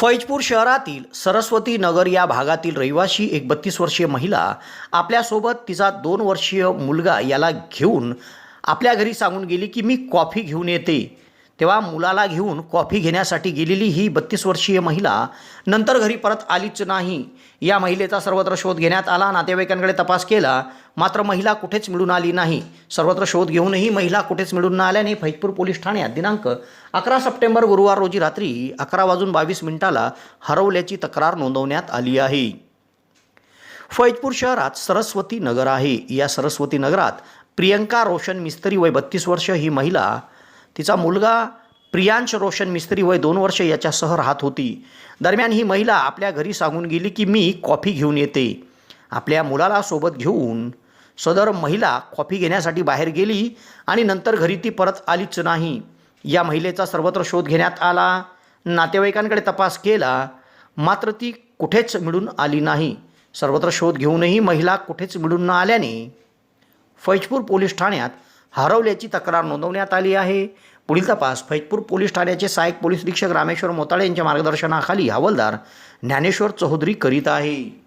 फैजपूर शहरातील सरस्वती नगर या भागातील रहिवाशी एक बत्तीस वर्षीय महिला आपल्यासोबत तिचा दोन वर्षीय मुलगा याला घेऊन आपल्या घरी सांगून गेली की मी कॉफी घेऊन येते. तेव्हा मुलाला घेऊन कॉफी घेण्यासाठी गेलेली ही बत्तीस वर्षीय महिला नंतर घरी परत आलीच नाही. या महिलेचा सर्वत्र शोध घेण्यात आला नातेवाईकांकडे तपास केला मात्र महिला कुठेच मिळून आली नाही. सर्वत्र शोध घेऊनही महिला कुठेच मिळून न आल्याने फैजपूर पोलीस ठाण्यात दिनांक अकरा सप्टेंबर गुरुवार रोजी रात्री अकरा वाजून बावीस मिनिटाला हरवल्याची तक्रार नोंदवण्यात आली आहे. फैजपूर शहरात सरस्वती नगर आहे. या सरस्वती नगरात प्रियंका रोशन मिस्त्री वय बत्तीस वर्ष ही महिला तिचा मुलगा प्रियांश रोशन मिस्त्री वय दोन वर्ष याच्यासह राहत होती. दरम्यान ही महिला आपल्या घरी सांगून गेली की मी कॉफी घेऊन येते. आपल्या मुलाला सोबत घेऊन सदर महिला कॉफी घेण्यासाठी बाहेर गेली आणि नंतर घरी ती परत आलीच नाही. या महिलेचा सर्वत्र शोध घेण्यात आला. नातेवाईकांकडे तपास केला. मात्र ती कुठेच मिळून आली नाही. सर्वत्र शोध घेऊनही महिला कुठेच मिळून न आल्याने फैजपूर पोलीस ठाण्यात हरवल्याची तक्रार नोंदवण्यात आली आहे. पुढील तपास फैजपूर पोलीस ठाण्याचे सहाय्यक पोलीस निरीक्षक रामेश्वर मोताळे यांच्या मार्गदर्शनाखाली हवालदार ज्ञानेश्वर चौधरी करीत आहे.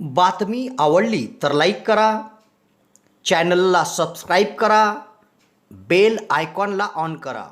बातमी आवडली तर लाईक करा. चॅनलला सबस्क्राईब करा. बेल आयकॉनला ऑन करा.